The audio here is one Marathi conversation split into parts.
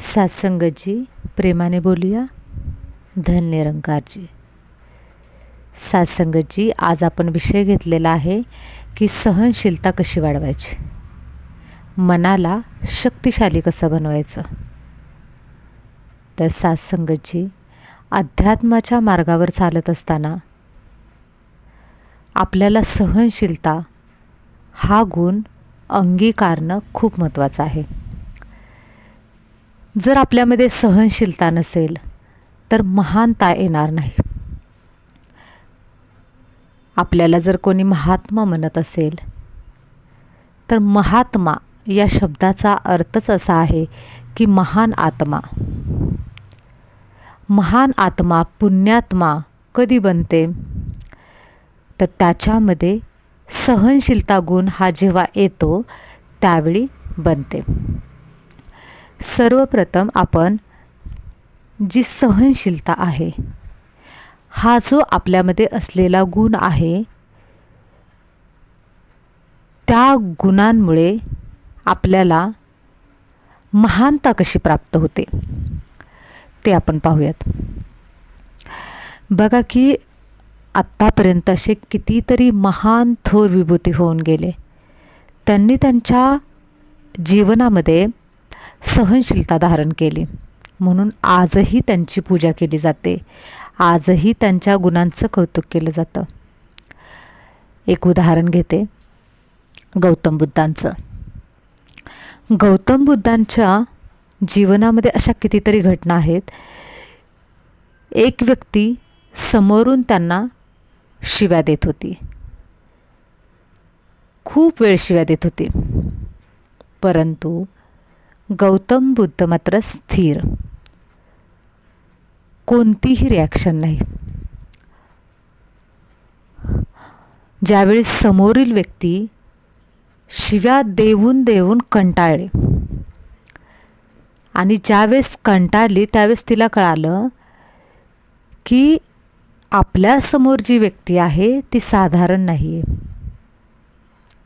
सासंगजी प्रेमाने बोलूया. धन निरंकारजी. सासंगजी आज आपण विषय घेतलेला आहे की सहनशीलता कशी वाढवायची? मनाला शक्तिशाली कसं बनवायचं? तर सासंगजी अध्यात्माच्या मार्गावर चालत असताना आपल्याला सहनशीलता हा गुण अंगीकारणं खूप महत्त्वाचं आहे. जर आपल्यामध्ये सहनशीलता नसेल तर महानता येणार नाही. आपल्याला जर कोणी महात्मा म्हणत असेल तर महात्मा या शब्दाचा अर्थच असा आहे की महान आत्मा. महान आत्मा पुण्यात्मा कधी बनते? तर त्याच्यामध्ये सहनशीलता गुण हा जेव्हा येतो त्यावेळी बनते. सर्वप्रथम आपण जी सहनशीलता आहे हा जो आपल्यामध्ये असलेला गुण आहे त्या गुणांमुळे आपल्याला महानता कशी प्राप्त होते ते आपण पाहूयात. बघा की आत्तापर्यंत असे कितीतरी महान थोर विभूती होऊन गेले. त्यांनी त्यांच्या जीवनामध्ये सहनशीलता धारण केली. म्हणून आजही त्यांची पूजा केली जाते. आजही त्यांच्या गुणांचं कौतुक केलं जातं. एक उदाहरण घेते. गौतम बुद्धांचं. गौतम बुद्धांच्या जीवनामध्ये अशा कितीतरी घटना आहेत. एक व्यक्ती समोरून त्यांना शिव्या देत होती. खूप वेळ शिव्या देत होती. परंतु गौतम बुद्ध मात्र स्थिर. कोणतीही रिॲक्शन नाही. ज्यावेळी समोरील व्यक्ती शिव्या देऊन देऊन कंटाळले आणि ज्यावेळेस कंटाळली त्यावेळेस तिला कळालं की आपल्यासमोर जी व्यक्ती आहे ती साधारण नाही आहे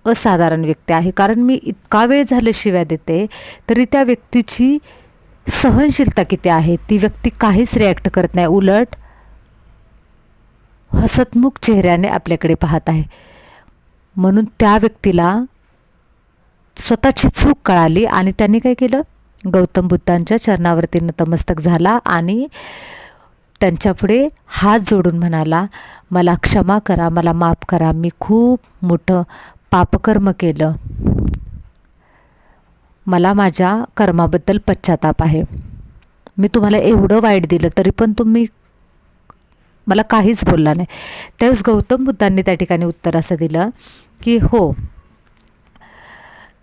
असाधारण व्यक्ती आहे. कारण मी इतका वेळ झालं शिव्या देते तरी त्या व्यक्तीची सहनशीलता किती आहे? ती व्यक्ती काहीच रिॲक्ट करत नाही. उलट हसतमुख चेहऱ्याने आपल्याकडे पाहत आहे. म्हणून त्या व्यक्तीला स्वतःची चूक कळाली आणि त्यांनी काय केलं? गौतम बुद्धांच्या चरणावरती नतमस्तक झाला आणि त्यांच्यापुढे हात जोडून म्हणाला मला क्षमा करा मला माफ करा. मी खूप मोठं पापकर्म केलं. मला माझ्या कर्माबद्दल पश्चाताप आहे. मी तुम्हाला एवढं वाईट दिलं तरी पण तुम्ही मला काहीच बोलला नाही. त्यावेळेस गौतम बुद्धांनी त्या ठिकाणी उत्तर असं दिलं की हो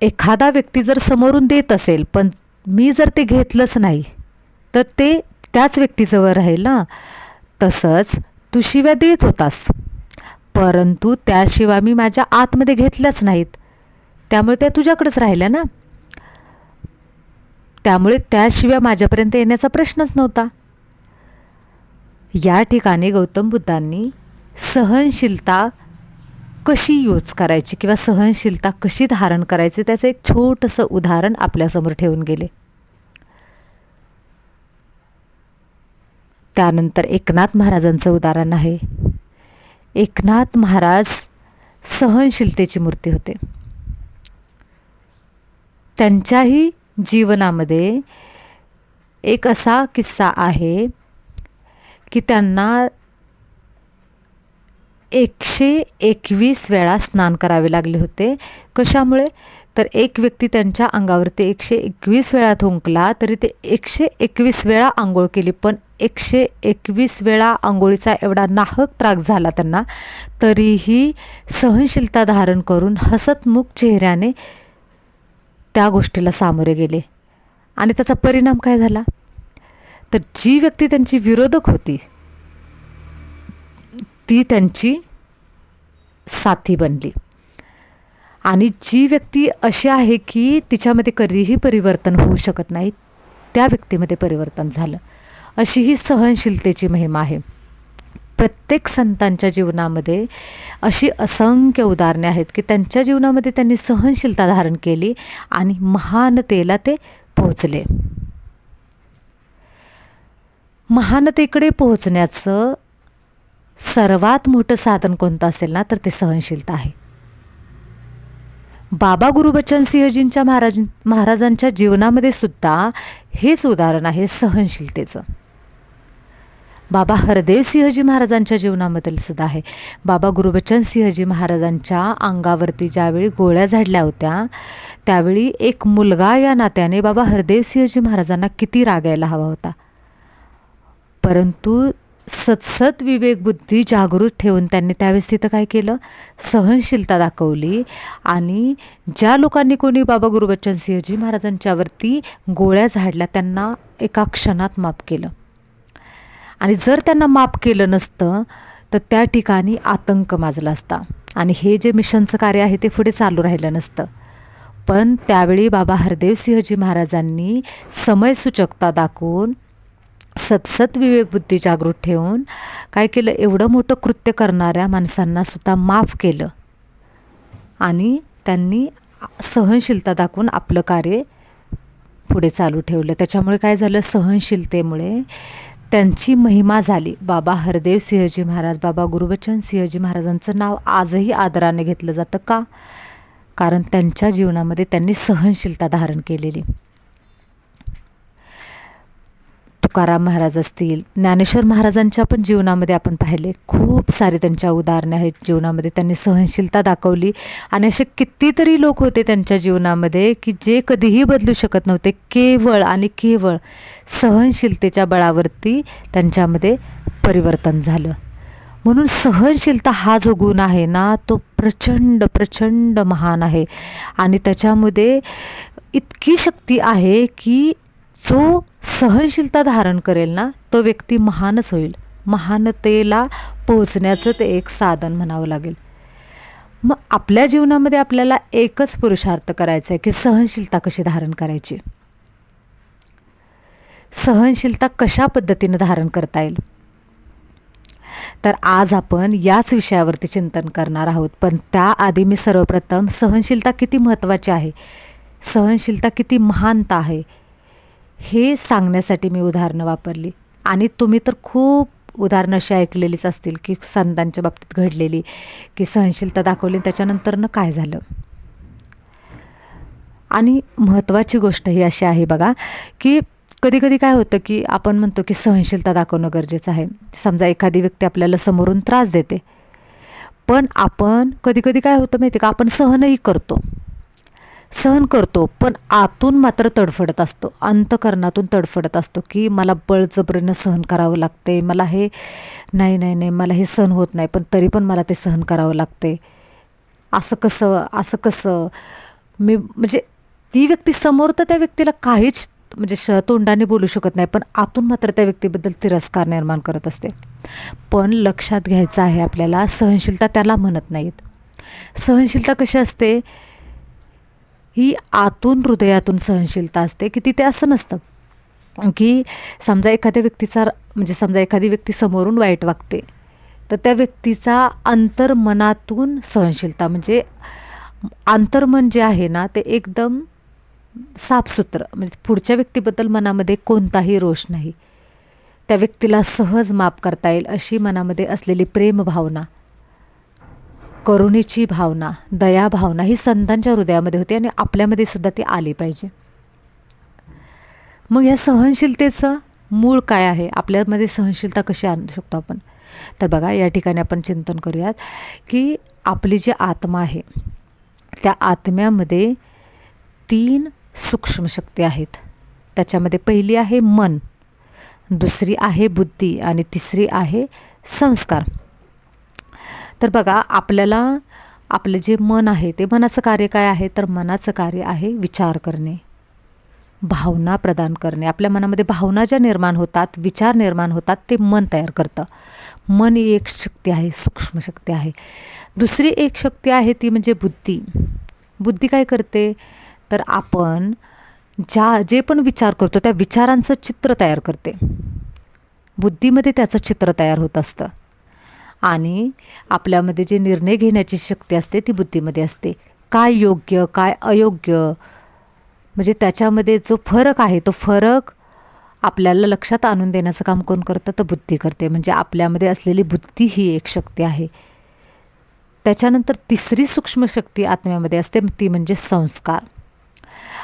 एखादा व्यक्ती जर समोरून देत असेल पण मी जर ते घेतलंच नाही तर ते त्याच व्यक्तीजवळ राहील ना? तसंच तू शिव्या देत होतास. परंतु त्याशिवाय मी माझ्या आतमध्ये घेतल्याच नाहीत. त्यामुळे त्या तुझ्याकडेच राहिल्या ना? त्यामुळे त्याशिवाय माझ्यापर्यंत येण्याचा प्रश्नच नव्हता. या ठिकाणी गौतम बुद्धांनी सहनशीलता कशी यूज करायची किंवा सहनशीलता कशी धारण करायची त्याचं एक छोटंसं उदाहरण आपल्यासमोर ठेवून गेले. त्यानंतर एकनाथ महाराजांचं उदाहरण आहे. एकनाथ महाराज सहनशीलतेची मूर्ती होते. त्यांच्याही जीवनामध्ये एक असा किस्सा आहे की त्यांना एकशे एकवीस वेळा स्नान करावे लागले होते. कशामुळे? तर एक व्यक्ती त्यांच्या अंगावरती एकशे एकवीस वेळा थुंकला तरी ते एकशे एकवीस वेळा आंघोळ केली पण एकशे एकवीस वेळा आंघोळीचा एवढा नाहक त्रास झाला त्यांना तरीही सहनशीलता धारण करून हसतमुख चेहऱ्याने त्या गोष्टीला सामोरे गेले. आणि त्याचा परिणाम काय झाला? तर जी व्यक्ती त्यांची विरोधक होती ती त्यांची साथी बनली. आणि जी व्यक्ती अशी आहे की तिच्यामध्ये कधीही परिवर्तन होऊ शकत नाही त्या व्यक्तीमध्ये परिवर्तन झालं. अशी ही सहनशीलतेची महिमा आहे. प्रत्येक संतांच्या जीवनामध्ये अशी असंख्य उदाहरणे आहेत की त्यांच्या जीवनामध्ये त्यांनी सहनशीलता धारण केली आणि महानतेला ते पोहोचले. महानतेकडे पोहोचण्याचं सर्वात मोठं साधन कोणतं असेल ना तर ते सहनशीलता आहे. बाबा गुरुबच्चन सिंहजींच्या महाराज महाराजांच्या जीवनामध्ये सुद्धा हेच उदाहरण आहे सहनशीलतेचं. बाबा हरदेव सिंहजी महाराजांच्या जीवनामधील सुद्धा आहे. बाबा गुरुबच्चन सिंहजी महाराजांच्या अंगावरती ज्यावेळी गोळ्या झाडल्या होत्या त्यावेळी एक मुलगा या नात्याने बाबा हरदेव सिंहजी महाराजांना किती रागायला हवा होता. परंतु सतसत विवेकबुद्धी जागृत ठेवून त्यांनी त्यावेळेस तिथं काय केलं? सहनशीलता दाखवली आणि ज्या लोकांनी कोणी बाबा गुरुबच्चन सिंहजी महाराजांच्यावरती गोळ्या झाडल्या त्यांना एका क्षणात माफ केलं. आणि जर त्यांना माफ केलं नसतं तर त्या ठिकाणी आतंक माजला असता. आणि हे जे मिशनचं कार्य आहे ते पुढे चालू राहिलं नसतं. पण त्यावेळी बाबा हरदेव सिंहजी महाराजांनी समयसूचकता दाखवून सतसत विवेकबुद्धी जागृत ठेवून काय केलं? एवढं मोठं कृत्य करणाऱ्या माणसांना सुद्धा माफ केलं. आणि त्यांनी सहनशीलता दाखवून आपलं कार्य पुढे चालू ठेवलं. त्याच्यामुळे काय झालं? सहनशीलतेमुळे त्यांची महिमा झाली. बाबा हरदेव सिंहजी महाराज बाबा गुरुबच्चन सिंहजी महाराजांचं नाव आजही आदराने घेतलं जातं का? कारण त्यांच्या जीवनामध्ये त्यांनी सहनशीलता धारण केलेली. तुकाराम महाराज असतील ज्ञानेश्वर महाराजांच्या पण जीवनामध्ये आपण पाहिले खूप सारे त्यांच्या उदाहरणे आहेत जीवनामध्ये. त्यांनी सहनशीलता दाखवली आणि असे कितीतरी लोक होते त्यांच्या जीवनामध्ये की जे कधीही बदलू शकत नव्हते. केवळ आणि केवळ सहनशीलतेच्या बळावरती त्यांच्यामध्ये परिवर्तन झालं. म्हणून सहनशीलता हा जो गुण आहे ना तो प्रचंड प्रचंड महान आहे. आणि त्याच्यामध्ये इतकी शक्ती आहे की जो सहनशीलता धारण करेल ना तो व्यक्ती महानच होईल. महानतेला पोहोचण्याचं ते एक साधन म्हणावं लागेल. मग आपल्या जीवनामध्ये आपल्याला एकच पुरुषार्थ करायचा आहे की सहनशीलता कशी धारण करायची? सहनशीलता कशा पद्धतीनं धारण करता येईल? तर आज आपण याच विषयावरती चिंतन करणार आहोत. पण त्याआधी मी सर्वप्रथम सहनशीलता किती महत्त्वाची आहे? सहनशीलता किती महानता आहे? हे सांगण्यासाठी मी उदाहरणं वापरली. आणि तुम्ही तर खूप उदाहरणं अशी ऐकलेलीच असतील की संतांच्या बाबतीत घडलेली की सहनशीलता दाखवली त्याच्यानंतरनं काय झालं. आणि महत्त्वाची गोष्ट ही अशी आहे बघा की कधी कधी काय होतं की आपण म्हणतो की सहनशीलता दाखवणं गरजेचं आहे. समजा एखादी व्यक्ती आपल्याला समोरून त्रास देते. पण आपण कधी कधी काय होतं माहिती का? आपण सहनही करतो. सहन करतो पण आतून मात्र तडफडत असतो. अंतकरणातून तडफडत असतो की मला बळजबरीनं सहन करावं लागते मला हे नाही नाही नाही मला हे सहन होत नाही पण तरी पण मला ते सहन करावं लागते असं कसं असं कसं? मी म्हणजे ती व्यक्ती समोर तर त्या व्यक्तीला काहीच म्हणजे श तोंडाने बोलू शकत नाही पण आतून मात्र त्या व्यक्तीबद्दल तिरस्कार निर्माण करत असते. पण लक्षात घ्यायचं आहे आपल्याला सहनशीलता त्याला म्हणत नाहीत. सहनशीलता कशी असते? ही आतून हृदयातून सहनशीलता असते की तिथे असं नसतं. की समजा एखाद्या व्यक्तीचा म्हणजे समजा एखादी व्यक्ती समोरून वाईट वागते तर त्या व्यक्तीचा अंतर्मनातून सहनशीलता म्हणजे अंतर्मन जे आहे ना ते एकदम साफसुत्र म्हणजे पुढच्या व्यक्तीबद्दल मनामध्ये कोणताही रोष नाही. त्या व्यक्तीला सहज माफ करता येईल अशी मनामध्ये असलेली प्रेमभावना. करुणेची भावना दया भावना ही संतांच्या हृदयामध्ये होती आणि आपल्यामध्ये सुद्धा ती आली पाहिजे. मग या सहनशीलतेचं मूळ काय आहे? आपल्यामध्ये सहनशीलता कशी आणू शकतो आपण? तर बघा या ठिकाणी आपण चिंतन करूयात की आपली जी आत्मा आहे त्या आत्म्यामध्ये तीन सूक्ष्म शक्ती आहेत. त्याच्यामध्ये पहिली आहे मन दुसरी आहे बुद्धी आणि तिसरी आहे संस्कार. तर बघा आपल्याला आपलं जे मन आहे ते मनाचं कार्य काय आहे? तर मनाचं कार्य आहे विचार करणे. भावना प्रदान करणे. आपल्या मनामध्ये भावना ज्या निर्माण होतात विचार निर्माण होतात ते मन तयार करतं. मन ही एक शक्ती आहे सूक्ष्म शक्ती आहे. दुसरी एक शक्ती आहे ती म्हणजे बुद्धी. बुद्धी काय करते? तर आपण ज्या जे पण विचार करतो त्या विचारांचं चित्र तयार करते. बुद्धीमध्ये त्याचं चित्र तयार होत असतं. आणि आपल्यामध्ये जे निर्णय घेण्याची शक्ती असते ती बुद्धीमध्ये असते. काय योग्य काय अयोग्य? म्हणजे त्याच्यामध्ये जो फरक आहे तो फरक आपल्याला लक्षात आणून देण्याचं काम कोण करतं? तर बुद्धी करते. म्हणजे आपल्यामध्ये असलेली बुद्धी ही एक शक्ती आहे. त्याच्यानंतर तिसरी सूक्ष्म शक्ती आत्म्यामध्ये असते ती म्हणजे संस्कार.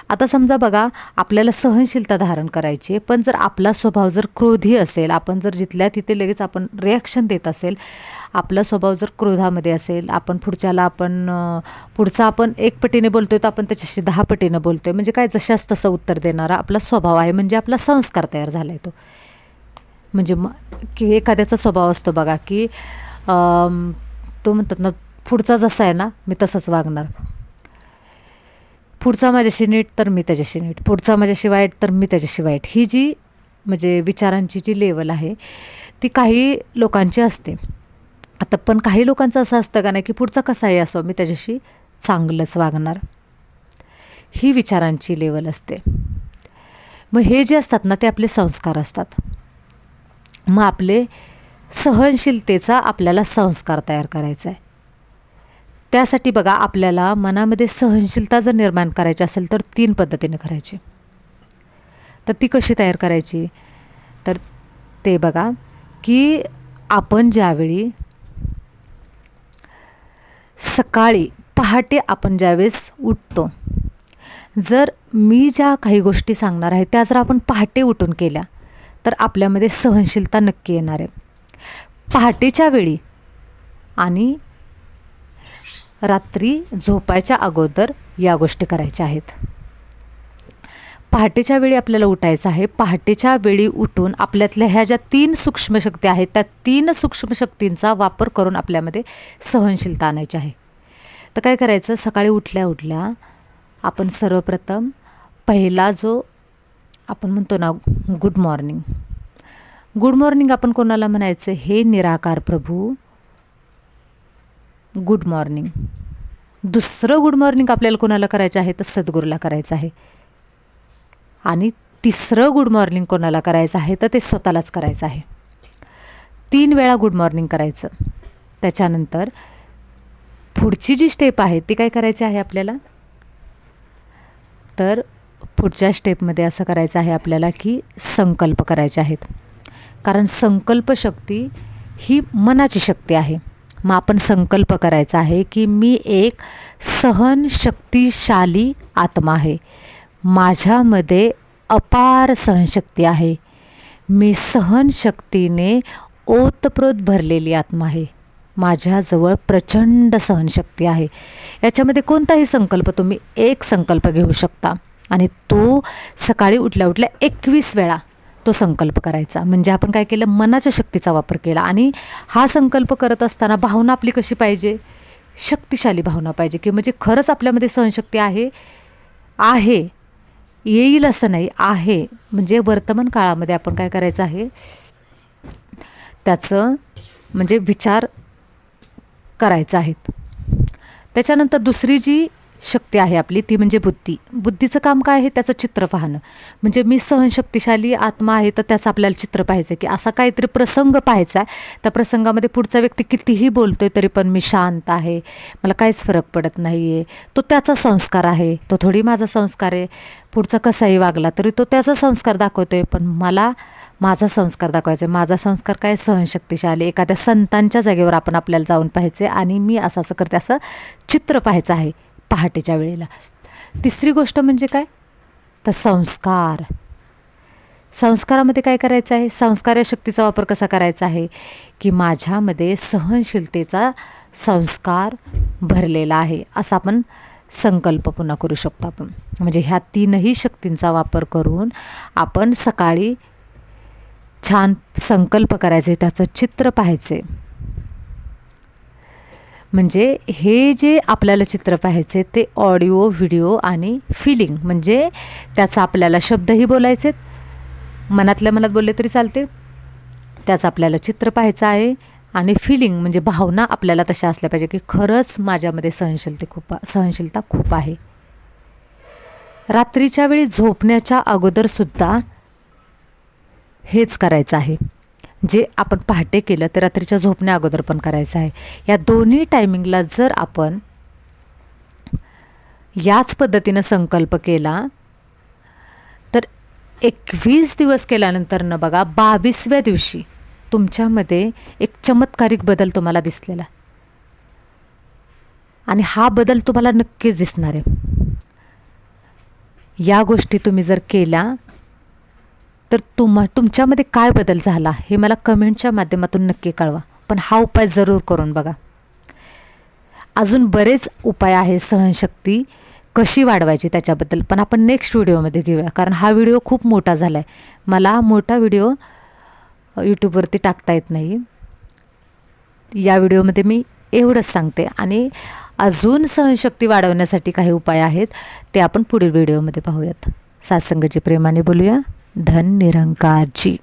आता समजा बघा आपल्याला सहनशीलता धारण करायची आहे पण जर आपला स्वभाव जर क्रोधी असेल आपण जर जिथल्या तिथे लगेच आपण रिॲक्शन देत असेल आपला स्वभाव जर क्रोधामध्ये असेल आपण पुढच्याला आपण पुढचा आपण एक पटीने बोलतो आहे तर आपण त्याच्याशी दहा पटीनं आहे म्हणजे काय जशास तसं उत्तर देणारा आपला स्वभाव आहे म्हणजे आपला संस्कार तयार झाला आहे तो. म्हणजे म की एखाद्याचा स्वभाव असतो बघा की तो म्हणतात ना पुढचा जसा आहे ना मी तसंच वागणार. पुढचा माझ्याशी नीट तर मी त्याच्याशी नीट. पुढचा माझ्याशी वाईट तर मी त्याच्याशी वाईट. ही जी म्हणजे विचारांची जी लेवल आहे ती काही लोकांची असते. आता पण काही लोकांचं असं असतं का नाही की पुढचा कसाही असो मी त्याच्याशी चांगलंच वागणार. ही विचारांची लेवल असते. मग हे जे असतात ना ते आपले संस्कार असतात. मग आपले सहनशीलतेचा आपल्याला संस्कार तयार करायचा आहे. त्यासाठी बघा आपल्याला मनामध्ये सहनशीलता जर निर्माण करायची असेल तर तीन पद्धतीने करायची. तर ती कशी तयार करायची? तर ते बघा की आपण ज्यावेळी सकाळी पहाटे आपण ज्यावेळेस उठतो जर मी ज्या काही गोष्टी सांगणार आहे त्या जर आपण पहाटे उठून केल्या तर आपल्यामध्ये सहनशीलता नक्की येणार आहे. पहाटेच्या वेळी आणि रात्री झोपायच्या अगोदर या गोष्टी करायच्या आहेत. पहाटेच्या वेळी आपल्याला उठायचं आहे. पहाटेच्या वेळी उठून आपल्यातल्या ह्या ज्या तीन सूक्ष्मशक्ती आहेत त्या तीन सूक्ष्म शक्तींचा वापर करून आपल्यामध्ये सहनशीलता आणायची आहे. तर काय करायचं? सकाळी उठल्या उठल्या आपण सर्वप्रथम पहिला जो आपण म्हणतो ना गुड मॉर्निंग. गुड मॉर्निंग आपण कोणाला म्हणायचं? हे निराकार प्रभू गुड मॉर्निंग. दुसरं गुड मॉर्निंग आपल्याला कोणाला करायचं आहे तर सद्गुरूला करायचं आहे. आणि तिसरं गुड मॉर्निंग कोणाला करायचं आहे तर ते स्वतःलाच करायचं आहे. तीन वेळा गुड मॉर्निंग करायचं. त्याच्यानंतर पुढची जी स्टेप आहे ती काय करायची आहे आपल्याला? तर पुढच्या स्टेपमध्ये असं करायचं आहे आपल्याला की संकल्प करायचे आहेत. कारण संकल्प शक्ती ही मनाची शक्ती आहे. मग आपण संकल्प करायचा आहे की मी एक सहनशक्तिशाली आत्मा आहे. माझ्यामध्ये अपार सहनशक्ती आहे. मी सहनशक्तीने ओतप्रोत भरलेली आत्मा आहे. माझ्याजवळ प्रचंड सहनशक्ती आहे. याच्यामध्ये कोणताही संकल्प तुम्ही एक संकल्प घेऊ शकता. आणि तो सकाळी उठल्या उठल्या एकवीस वेळा तो संकल्प करायचा. म्हणजे आपण काय केलं? मनाच्या शक्तीचा वापर केला. आणि हा संकल्प करत असताना भावना आपली कशी पाहिजे? शक्तिशाली भावना पाहिजे. की म्हणजे खरंच आपल्यामध्ये सहनशक्ती आहे? आहे. येईल असं नाही. आहे. म्हणजे वर्तमान काळामध्ये आपण काय करायचं आहे? त्याचं म्हणजे विचार करायचं आहेत त्याच्यानंतर दुसरी जी शक्ती आहे आपली ती म्हणजे बुद्धी. बुद्धीचं काम काय आहे? त्याचं चित्र पाहणं. म्हणजे मी सहनशक्तिशाली आत्मा आहे तर त्याचं आपल्याला चित्र पाहायचं आहे की असा काहीतरी प्रसंग पाहायचा आहे. त्या प्रसंगामध्ये पुढचा व्यक्ती कितीही बोलतो आहे तरी पण मी शांत आहे. मला काहीच फरक पडत नाही आहे तो त्याचा संस्कार आहे. तो थोडी माझा संस्कार आहे. पुढचा कसाही वागला तरी तो त्याचा संस्कार दाखवतो आहे पण मला माझा संस्कार दाखवायचा आहे. माझा संस्कार काय? सहनशक्तिशाली. एखाद्या संतांच्या जागेवर आपण आपल्याला जाऊन पाहायचं आहे आणि मी असं असं करते असं चित्र पाहायचं आहे. पहाटेच्या वेळेला. तिसरी गोष्ट म्हणजे काय? तर संस्कार. संस्कारामध्ये काय करायचं आहे? संस्कार या शक्तीचा वापर कसा करायचा आहे? की माझ्यामध्ये सहनशीलतेचा संस्कार भरलेला आहे असा आपण संकल्प पुन्हा करू शकतो आपण. म्हणजे ह्या तीनही शक्तींचा वापर करून आपण सकाळी छान संकल्प करायचे त्याचं चित्र पाहायचे. म्हणजे हे जे आपल्याला चित्र पाहायचे ते ऑडिओ व्हिडिओ आणि फिलिंग म्हणजे त्याचा आपल्याला शब्दही बोलायचे मनातल्या मनात बोलले तरी चालते. त्याचं आपल्याला चित्र पाहायचं आहे आणि फिलिंग म्हणजे भावना आपल्याला तशा असल्या पाहिजे की खरंच माझ्यामध्ये सहनशीलते खूप सहनशीलता खूप आहे. रात्रीच्या वेळी झोपण्याच्या अगोदरसुद्धा हेच करायचं आहे. जे आपण पहाटे केलं ते रात्रीच्या झोपण्या अगोदर पण करायचं आहे. या दोन्ही टायमिंगला जर आपण याच पद्धतीनं संकल्प केला तर एकवीस दिवस केल्यानंतर न बघा बावीसव्या दिवशी तुमच्यामध्ये एक चमत्कारिक बदल तुम्हाला दिसलेला आणि हा बदल तुम्हाला नक्कीच दिसणार आहे. या गोष्टी तुम्ही जर केल्या तर तुम तुमच्यामध्ये काय बदल झाला हे मला कमेंटच्या माध्यमातून नक्की कळवा. पण हा उपाय जरूर करून बघा. अजून बरेच उपाय आहे सहनशक्ती कशी वाढवायची त्याच्याबद्दल पण आपण नेक्स्ट व्हिडिओमध्ये घेऊया. कारण हा व्हिडिओ खूप मोठा झाला आहे मला मोठा व्हिडिओ यूट्यूबवरती टाकता येत नाही. या व्हिडिओमध्ये मी एवढंच सांगते. आणि अजून सहनशक्ती वाढवण्यासाठी काही उपाय आहेत ते आपण पुढील व्हिडिओमध्ये पाहूयात. सासंगजी प्रेमाने बोलूया. धन निरंकारची.